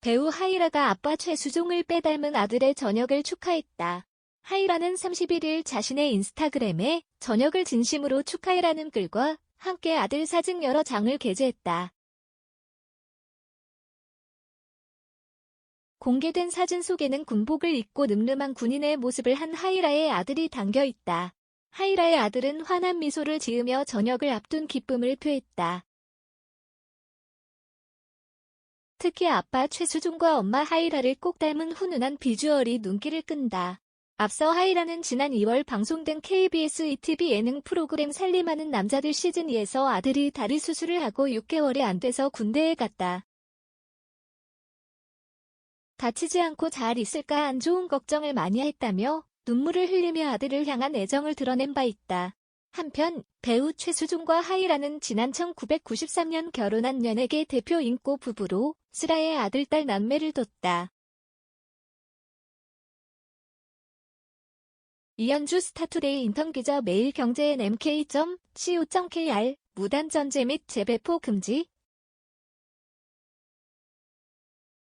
배우 하이라가 아빠 최수종을 빼닮은 아들의 전역을 축하했다. 하이라는 31일 자신의 인스타그램에 전역을 진심으로 축하해라는 글과 함께 아들 사진 여러 장을 게재했다. 공개된 사진 속에는 군복을 입고 늠름한 군인의 모습을 한 하이라의 아들이 담겨 있다. 하이라의 아들은 환한 미소를 지으며 저녁을 앞둔 기쁨을 표했다. 특히 아빠 최수종과 엄마 하이라를 꼭 닮은 훈훈한 비주얼이 눈길을 끈다. 앞서 하이라는 지난 2월 방송된 KBS ETV 예능 프로그램 살림하는 남자들 시즌2에서 아들이 다리 수술을 하고 6개월이 안 돼서 군대에 갔다. 다치지 않고 잘 있을까 안 좋은 걱정을 많이 했다며 눈물을 흘리며 아들을 향한 애정을 드러낸 바 있다. 한편 배우 최수종과 하이라는 지난 1993년 결혼한 연예계 대표 인고 부부로 슬아의 아들, 딸 남매를 뒀다. 이현주 스타투데이 인턴 기자 매일경제엔 mk.co.kr 무단 전제 및 재배포 금지